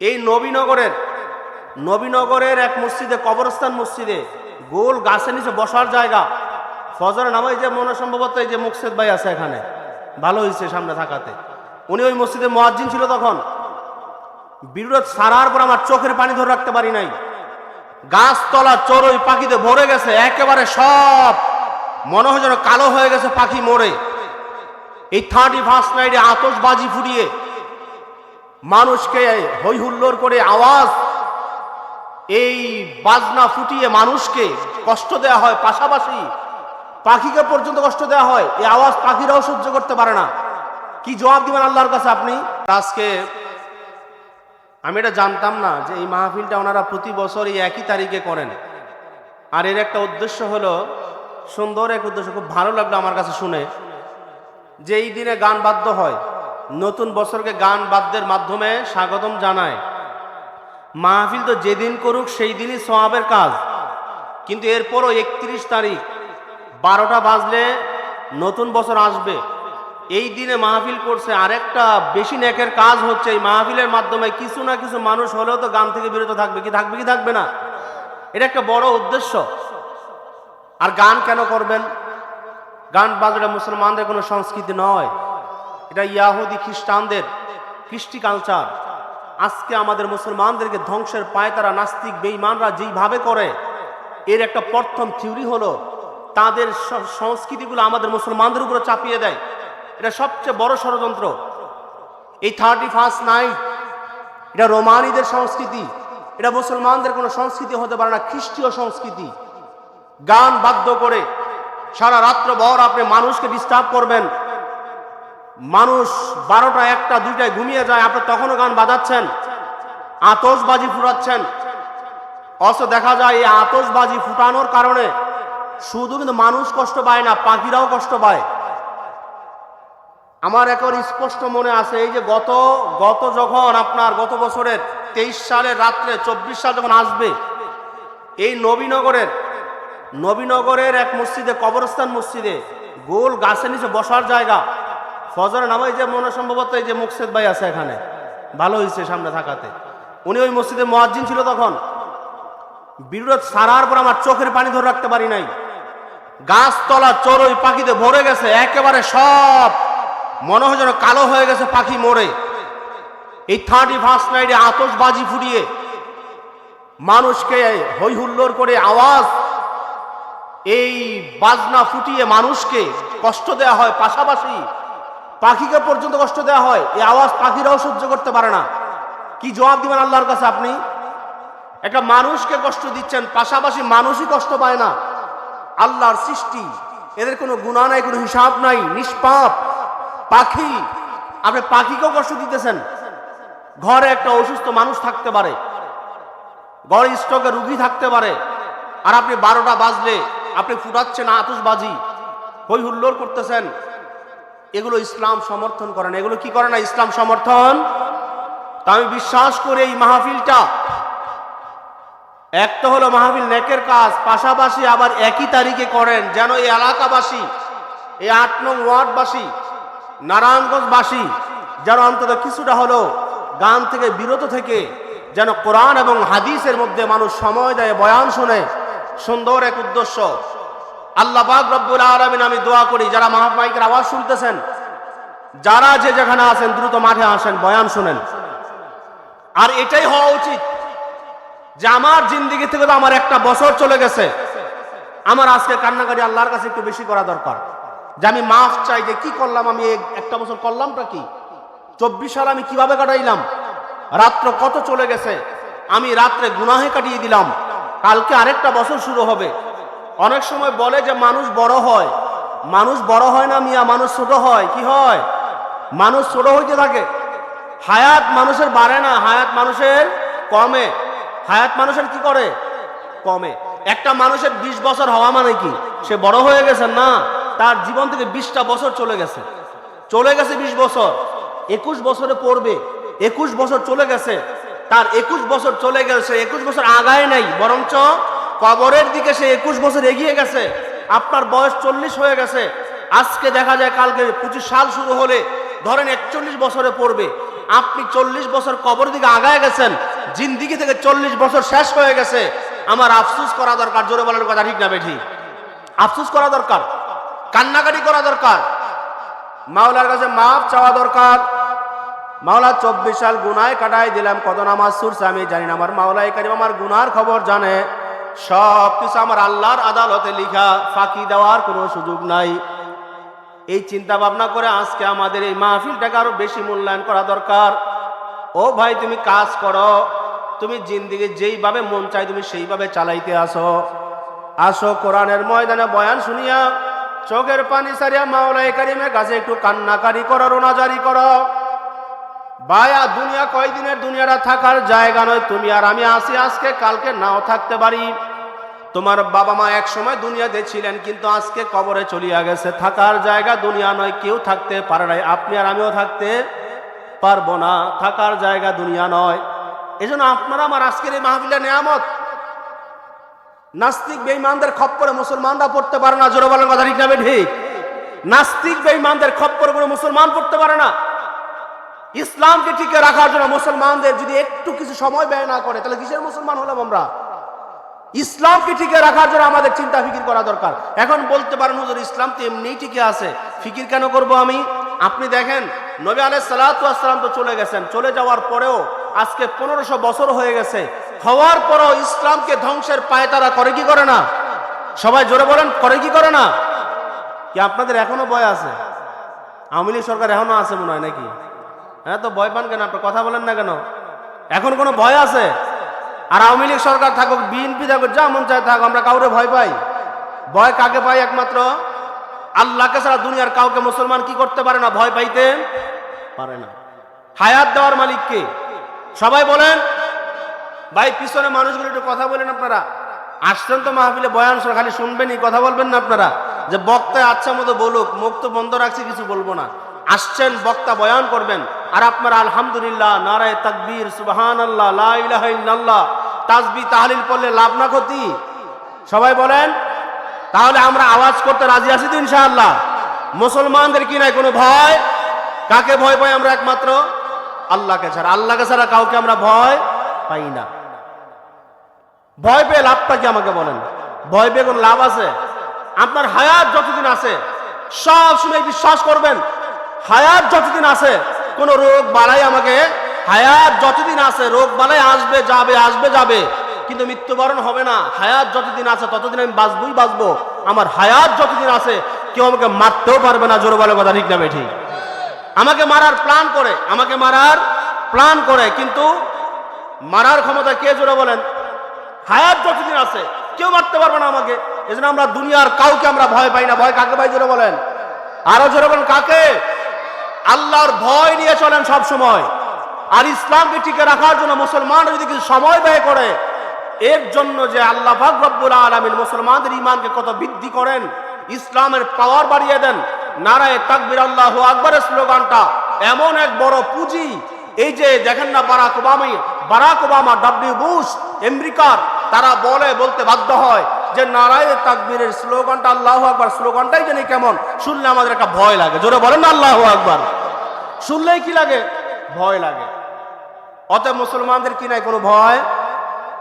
এই নবীনগরের নবীনগরের এক মসজিদে, কবরস্থান মসজিদে গোল গাছের নিচে বসার জায়গা। ফজরের নামাই যে মনে সম্ভবত এই যে মুকসেদ ভাই আছে এখানে, ভালো হয়েছে সামনে থাকাতে। উনি ওই মসজিদে মোয়াজ্জিন ছিল তখন। বিরোধ সারার পর আমার চোখের পানি ধরে রাখতে পারি নাই। গাছতলা চড়ই পাখিতে ভরে গেছে, একেবারে সব। মনে হয় যেন কালো হয়ে গেছে পাখি মরে। এই থার্টি ফার্স্ট নাইটে আতসবাজি ফুরিয়ে মানুষকে হই হুল্লোড় করে আওয়াজ, এই বাজনা ফুটিয়ে মানুষকে কষ্ট দেওয়া হয়। পাশাপাশি পাখিকে পর্যন্ত কষ্ট দেওয়া হয়। এই আওয়াজ পাখিরাও সহ্য করতে পারে না। কি জবাব দিবেন আল্লাহর কাছে আপনি? আজকে আমি এটা জানতাম না যে এই মাহফিলটা ওনারা প্রতি বছর এই একই তারিখে করেন। আর এর একটা উদ্দেশ্য হলো, সুন্দর এক উদ্দেশ্য, খুব ভালো লাগল আমার কাছে শুনে, যে এই দিনে গান বাধ্য হয়। নতুন বছরকে গান বাদ্যের মাধ্যমে স্বাগতম জানায়। মাহফিল তো যেদিন করুক, সেই দিনই সোয়াবের কাজ। কিন্তু এরপরও একত্রিশ তারিখ, বারোটা বাজলে নতুন বছর আসবে। এই দিনে মাহফিল করছে আরেকটা বেশি নেকের কাজ হচ্ছে এই মাহফিলের মাধ্যমে। কিছু না কিছু মানুষ হলেও তো গান থেকে বিরত থাকবে। কি থাকবে কি থাকবে না? এটা একটা বড় উদ্দেশ্য। আর গান কেন করবেন? গান বাজারে মুসলমানদের কোনো সংস্কৃতি নয়। এটা ইয়াহুদি খ্রিস্টানদের, কৃষ্টি কালচার আজকে আমাদের মুসলমানদেরকে ধ্বংসের পায় তারা নাস্তিক, বেঈমানরা যেইভাবে করে, এর একটা প্রথম থিওরি হলো, তাদের সংস্কৃতিগুলো আমাদের মুসলমানদের উপরে চাপিয়ে দেয়। এটা সবচেয়ে বড় ষড়যন্ত্র। এই থার্টি ফার্স্ট নাইট এটা রোমানিদের সংস্কৃতি। এটা মুসলমানদের কোনো সংস্কৃতি হতে পারে না, খ্রিস্টীয় সংস্কৃতি। গান বাধ্য করে সারা রাত্র ভর আপনি মানুষকে ডিস্টার্ব করবেন। মানুষ বারোটা, একটা, দুইটায় ঘুমিয়ে যায়। আপনি তখনও গান বাজাচ্ছেন। আতসবাজি ফুটাচ্ছেন। অথচ দেখা যায় এই আতসবাজি ফুটানোর কারণে শুধু কিন্তু মানুষ কষ্ট পায় না, পাখিরাও কষ্ট পায়। আমার এখন স্পষ্ট মনে আছে, এই যে গত গত যখন আপনার গত বছরের তেইশ সালের রাত্রে, চব্বিশ সাল যখন আসবে, এই নবীনগরের নবীনগরের এক মসজিদে, কবরস্থান মসজিদে গোল গাছের নিচে বসার জায়গা ফজরের নামাই যে মনে সম্ভবত এই যে মুকসেদ ভাই আছে এখানে, ভালো হয়েছে সামনে থাকাতে। উনি ওই মসজিদে মোয়াজ্জিন ছিল তখন। বিরোধ সারার পর আমার চোখের পানি ধরে রাখতে পারি নাই। গাছতলা চড়ই পাখিতে ভরে গেছে, একেবারে সব। মনে হয় যেন কালো হয়ে গেছে পাখি মরে। এই থার্টি ফার্স্ট নাইটে আতসবাজি ফুটিয়ে মানুষকে হই হুল্লোড় করে আওয়াজ, এই বাজনা ফুটিয়ে মানুষকে কষ্ট দেওয়া হয় পাশাপাশি পাখিকে পর্যন্ত কষ্ট দেওয়া হয়, এই আওয়াজ পাখিরাও সহ্য করতে পারে না। কি জবাব দিবেন আল্লাহর কাছে আপনি? একটা মানুষকে কষ্ট দিচ্ছেন, পাশাপাশি মানুষই কষ্ট পায় না। আল্লাহর সৃষ্টি, এদের কোনো গুণা নাই, কোনো হিসাব নাই, নিষ্পাপ। পাখি, আপনি পাখিকেও কষ্ট দিতেছেন। ঘরে একটা অসুস্থ মানুষ থাকতে পারে। ঘরে স্টকে রুগী থাকতে পারে। আর আপনি বারোটা বাজলে, আপনি ফুটাচ্ছেন আতসবাজি হই হুল্লোড় করতেছেন। এগুলো ইসলাম সমর্থন করে না। এগুলো কি করে না ইসলাম সমর্থন? তা আমি বিশ্বাস করি এই মাহফিলটা। এক তো হলো মাহফিল নেকের কাজ, পাশাপাশি আবার একই তারিখে করেন যেন এই এলাকাবাসী, এই আট নং ওয়ার্ডবাসী, নারায়ণগঞ্জবাসী যেন অন্তত কিছুটা হলো গান থেকে বিরত থেকে যেন কোরআন এবং হাদিসের মধ্যে মানুষ সময় দেয়, বয়ান শুনে। সুন্দর এক উদ্দেশ্য। আল্লাহ রব্বুল আলামিন আমি দোয়া করি, যারা মাহমাইকের আওয়াজ শুনতেছেন, যারা যে যেখানে আছেন, দ্রুত মাঠে আসেন, বয়ান শুনেন। আর এটাই হওয়া উচিত যে আমার জিন্দিগি থেকে তো আমার একটা বছর চলে গেছে। আমার আজকে কান্নাকাটি আল্লাহর কাছে একটু বেশি করা দরকার। যে আমি মাফ চাই, যে কি করলাম আমি একটা বছর করলামটা কি? চব্বিশ সাল আমি কীভাবে কাটাইলাম? রাত্র কত চলে গেছে? আমি রাত্রে গুনাহে কাটিয়ে দিলাম। কালকে আরেকটা বছর শুরু হবে। অনেক সময় বলে যে মানুষ বড় হয়। মানুষ বড় হয় না মিয়া, মানুষ ছোট হয়। কি হয়? মানুষ ছোট হইতে থাকে। হায়াত মানুষের বাড়ে না, হায়াত মানুষের কমে। হায়াত মানুষের কি করে? কমে। একটা মানুষের বিশ বছর হওয়া মানে কি? সে বড় হয়ে গেছে না? তার জীবন থেকে বিশটা বছর চলে গেছে। চলে গেছে বিশ বছর। একুশ বছরে পড়বে। একুশ বছর চলে গেছে। তার একুশ বছর চলে গেছে। একুশ বছর আগায় নাই, বরঞ্চ কবরের দিকে সে একুশ বছর এগিয়ে গেছে। আপনার বয়স চল্লিশ হয়ে গেছে। আজকে দেখা যায় কালকে পঁচিশ সাল শুরু হলে ধরেন একচল্লিশ বছরে পড়বে। আপনি চল্লিশ বছর কবর দিকে আগায় গেছেন। জিন্দিগি থেকে চল্লিশ বছর শেষ হয়ে গেছে। আমার আফসুস করা দরকার, জোরে বলার কথা ঠিক না বেঠি? আফসুস করা দরকার, কান্নাকাটি করা দরকার। মাওলার কাছে মাফ চাওয়া দরকার। মাওলা, চব্বিশ সাল গুনায় কাটাই দিলাম। কত নামাজ সুরছে আমি জানি না। আমার মাওলাই কারিম, আমার গুনার খবর জানে। সব কিছু আমার আল্লাহর আদালতে লিখা, ফাঁকি দেওয়ার কোনো সুযোগ নাই। এই চিন্তা ভাবনা করে আজকে আমাদের এই মাহফিলটাকে আরও বেশি মূল্যায়ন করা দরকার। ও ভাই, তুমি কাজ করো। তুমি জিন্দিগি যেইভাবে মন চাই তুমি সেইভাবে চালাইতে আসো। আসো কোরআনের ময়দানে বয়ান শুনিয়া, চোখের পানি সারিয়া মাওলাই কারিমের কাছে একটু কান্নাকারি করো, রোনাজারি করো। বায়া দুনিয়া কয়দিনের দুনিয়াটা থাকার জায়গা নয়। তুমি আর আমি আসি আজকে, কালকে নাও থাকতে পারি। তোমার বাবা মা এক সময় দুনিয়াতে ছিলেন, কিন্তু আজকে কবরে চলিয়া গেছে। থাকার জায়গা দুনিয়া নয়, কেউ থাকতে পারে নাই। আপনি আর আমিও থাকতে পারব না। থাকার জায়গা দুনিয়া নয়। এজন্য আপনারা আমার আজকের এই মাহফিলের নিয়ামত। নাস্তিক বেঈমানদের খপ্পরে মুসলমানরা পড়তে পারে না। জোরে বলার কথা ঠিক না ঠিক? নাস্তিক বেঈমানদের খপ্পরে কোনো মুসলমান পড়তে পারে না। ইসলামকে টিকে রাখার জন্য মুসলমানদের যদি একটু কিছু সময় ব্যয় না করে, তাহলে কিসের মুসলমান হলাম আমরা? ইসলামকে টিকে রাখার জন্য আমাদের চিন্তা ফিকির করা দরকার। এখন বলতে পারেন, হুজুর, ইসলাম তো এমনিই টিকে আছে। ফিকির কেন করব আমি? আপনি দেখেন, নবী আলাই সালাতাম তো চলে গেছেন। চলে যাওয়ার পরেও আজকে পনেরোশো বছর হয়ে গেছে। হওয়ার পরও ইসলামকে ধ্বংসের পায়ে তারা করে কি করে না? সবাই জোরে বলেন, করে কি করে না? কি আপনাদের এখনও ভয় আছে? আওয়ামী সরকার এখনও আছে মনে হয় নাকি? হ্যাঁ তো ভয় পান কেন? আপনি কথা বলেন না কেন? এখন কোনো ভয় আছে? আর আওয়ামী লীগ সরকার থাকুক, বিএনপি থাকুক, যা মন চায় থাকুক, আমরা কাউরে ভয় পাই। ভয় কাকে পাই একমাত্র? আল্লাহকে ছাড়া দুনিয়ার কাউকে মুসলমান কি করতে পারে না? ভয় পাইতে পারে না। হায়াত দেওয়ার মালিককে সবাই বলেন। ভাই, পিছনে মানুষগুলো একটু কথা বলেন আপনারা। আসছেন তো মাহফিলে বয়ান খালি শুনবেনই, কথা বলবেন না আপনারা। যে বক্তায় আচ্ছা মতো বলুক, মুখ তো বন্ধ রাখছি, কিছু বলব না। আসছেন, বক্তা বয়ান করবেন। আর আপনারা আলহামদুলিল্লাহ, নারায় তাকবীর সুবহান আল্লাহ লা ইলাহা ইল্লাল্লাহ তাসবি তাহলিল পড়লে লাভ না ক্ষতি? সবাই বলেন? তাহলে আমরা আওয়াজ করতে রাজি আছি তো ইনশাআল্লাহ। মুসলমানদের কি নাই কোনো ভয়? কাকে ভয় পাই আমরা একমাত্র? আল্লাহকে ছাড়া। আল্লাহকে ছাড়া কাউকে আমরা ভয় পাই না। ভয় পেয়ে লাভটা কি আমাকে বলেন? ভয় পেয়ে কোনো লাভ আছে? আপনার হায়াত যতদিন আছে, সব সময় বিশ্বাস করবেন? হায়াত যতদিন আছে, কোন রোগ বালাই আমাকে, হায়াত যতদিন আছে, রোগ বালাই আসবে, যাবে আসবে, যাবে, কিন্তু মৃত্যুবরণ হবে না। হায়াত যতদিন আছে, ততদিন আমি বাঁচবই বাঁচবো। আমার হায়াত যতদিন আছে, কেউ আমাকে মারতেও পারবে না, জোর বলে কথা, ঠিক না ঠিক? আমাকে মারার প্ল্যান করে, আমাকে মারার প্ল্যান করে, কিন্তু মারার ক্ষমতা কে জোরে বলেন? হায়াত যতদিন আছে, কেউ মারতে পারবে না আমাকে। এজন্য আমরা দুনিয়ার কাউকে আমরা ভয় পাই না। ভয় কাকে পাই জোরে বলেন? আরও জোরে বলেন, কাকে? আল্লাহর ভয় নিয়ে চলেন সব সময়। আর ইসলামকে টিকে রাখার জন্য মুসলমান যদি কিছু সময় ব্যয় করে, এর জন্য যে আল্লাহ রব্বুল আলামিন মুসলমানদের ইমানকে কত বৃদ্ধি করেন, ইসলামের পাওয়ার বাড়িয়ে দেন। নারায় তাকবির আল্লাহ আকবরের স্লোগানটা, এমন এক বড় পুঁজি। এই যে দেখেন না Barack Obama, Barack Obama W Bush, আমেরিকার, তারা বলে, বলতে বাধ্য হয় যে নারায় তাকবীরের স্লোগানটা, আল্লাহ আকবার স্লোগানটাই জানি কেমন। শুনলে আমাদের একটা ভয় লাগে। জোরে বলেন না আল্লাহ আকবার। শুনলেই কি লাগে? ভয় লাগে। অতএব মুসলমানদের কি নাই কোনো ভয়?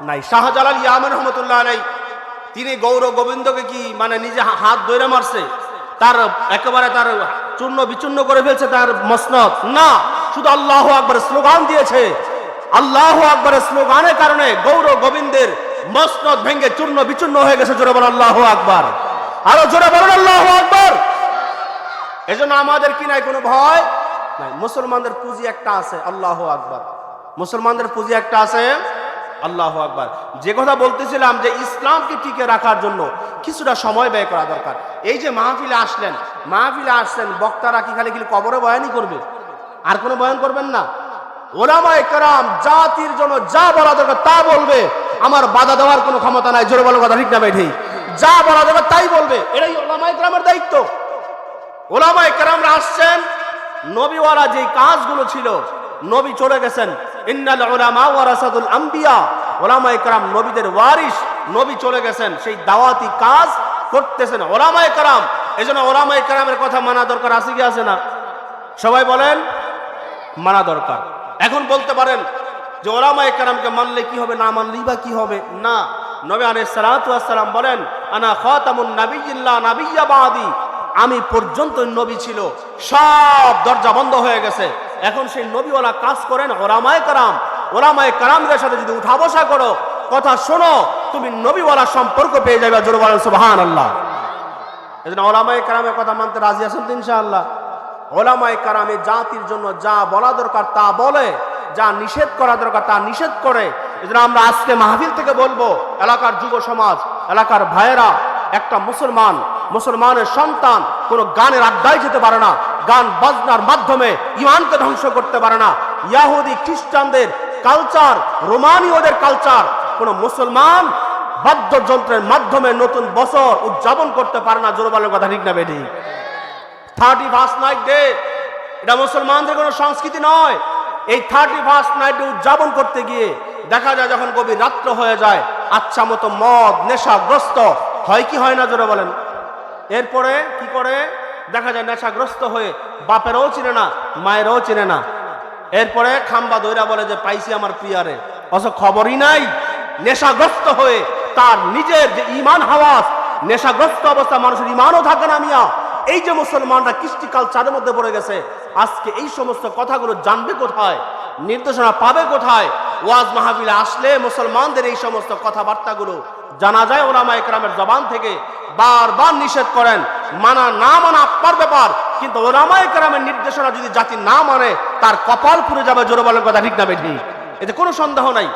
নাই। শাহজালাল ইয়ামেন রহমতুল্লাহ নাই তিনি গৌর গোবিন্দকে কি মানে নিজে হাত ধরে মারছে? তার একেবারে তার চূর্ণ বিচূর্ণ করে ফেলছে তার মসনদ। না, শুধু আল্লাহ আকবর স্লোগান দিয়েছে। আল্লাহ আকবরের স্লোগানের কারণে গৌর গোবিন্দের মসনদ ভেঙ্গে চূর্ণ বিচূর্ণ হয়ে গেছে, জোরে বলেন, আল্লাহ আকবার। আরও জোরে বলেন, আল্লাহ আকবর। এজন্য আমাদের কি নাই, কোনো ভয় নাই। মুসলমানদের পুঁজি একটা আছে, আল্লাহ আকবার। মুসলমানদের পুঁজি একটা আছে, আল্লাহ আকবার। যে কথা বলতেছিলাম যে ইসলামকে টিকে রাখার জন্য কিছুটা সময় ব্যয় করা দরকার। এই যে মাহফিলে আসলেন মাহফিলে আসলেন বক্তারা কি খালি খালি কবরে বয়ানই করবে? আর কোনো বয়ান করবেন না? ওলামায় কারাম, জাতির জন্য যা বলা দরকার তা বলবে। আমার বাধা দেওয়ার কোনো ক্ষমতা নাই। জোরে বলার কথা, ঠিক না ভাই? যা বলা দরকার তাই বলবে। এটাই ওলামায় কারামের দায়িত্ব। ওলামায় কেরামরা আসছেন, নবীওয়ালা যে কাজগুলো ছিল, নবী চলে গেছেন। ইন্নাল উলামা ওয়ারাসাতুল আম্বিয়া। ওলামায়ে কেরাম নবীদের ওয়ারিস নবী চলে গেছেন। সেই দাওয়াতি কাজ করতেছেন ওলামায়ে কেরাম। এজন্য ওলামায়ে কেরামের কথা মানা দরকার, আছে কি আছে না? সবাই বলেন, মানা দরকার। এখন বলতে পারেন যে ওলামা একরামকে মানলে কি হবে, না মানলেই বা কি হবে? না। নবী আলাইহিস সালাতু ওয়াস সালাম বলেন, আনা খাতামুন নাবিয়্যিল্লাহ নাবিয়্যা বাদি। আমি পর্যন্ত নবী ছিল, সব দরজা বন্ধ হয়ে গেছে। এখন সেই নবীওয়ালা কাজ করেন ওলামায়ে কারাম। ওলামায়ে কারামদের সাথে যদি উঠা বসা করো, কথা শোনো, তুমি নবীওয়ালা সম্পর্ক পেয়ে যাবে, জোর বলেন এই জন্য ওলামায় কারামের কথা মানতে রাজি আছেন ইনশাআল্লাহ। ওলামায়ে কারামে জাতির জন্য যা বলা দরকার তা বলে যা নিষেধ করা দরকার তা নিষেধ করে। এজন্য আমরা আজকে মাহফিল থেকে বলব, এলাকার যুব সমাজ, এলাকার ভাইয়েরা, একটা মুসলমান, মুসলমানের সন্তান কোনো গানের আড্ডায় যেতে পারে না, গান বাজনার মাধ্যমে ইমানকে ধ্বংস করতে পারে না। ইয়াহুদি, খ্রিস্টানদের কালচার রোমানীয়দের কালচার কোনো মুসলমান বাদ্যযন্ত্রের মাধ্যমে নতুন বছর উদযাপন করতে পারে না। জোরবালের কথা ঠিক না বেঠি থার্টি ফার্স্ট নাইট ডে এটা মুসলমানদের কোনো সংস্কৃতি নয়। এই থার্টি ফার্স্ট নাইট উদযাপন করতে গিয়ে দেখা যায় যখন গভীর রাত্র হয়ে যায় আচ্ছা মতো মদ, নেশাগ্রস্ত, হয় কি হয় না জোরে বলেন। এরপরে কি করে? দেখা যায় নেশাগ্রস্ত হয়ে বাপেরও চিনে না, মায়েরও চিনে না। এরপরে খাম্বা দইরা বলে যে, পাইছি আমার প্রিয়ারে। অথচ খবরই নাই, নেশাগ্রস্ত হয়ে তার নিজের যে ইমান হাওয়াস, নেশাগ্রস্ত অবস্থা মানুষের ইমানও থাকে না মিয়া। এই যে মুসলমানরা কৃষ্টি কালচারের মধ্যে পড়ে গেছে, আজকে এই সমস্ত কথাগুলো জানবে কোথায়? নির্দেশনা পাবে কোথায়? ওয়াজ মাহফিলে আসলে মুসলমানদের এই সমস্ত কথাবার্তাগুলো জানা যায় ওলামা একরামের জবান থেকে। বারবার নিষেধ করেন, মানা না মানা আপনার ব্যাপার, কিন্তু ওলামা একরামের নির্দেশনা যদি জাতি না মানে তার কপাল পুড়ে যাবে, জোরে বলার কথা ঠিক না ঠিক এতে কোনো সন্দেহ নাই।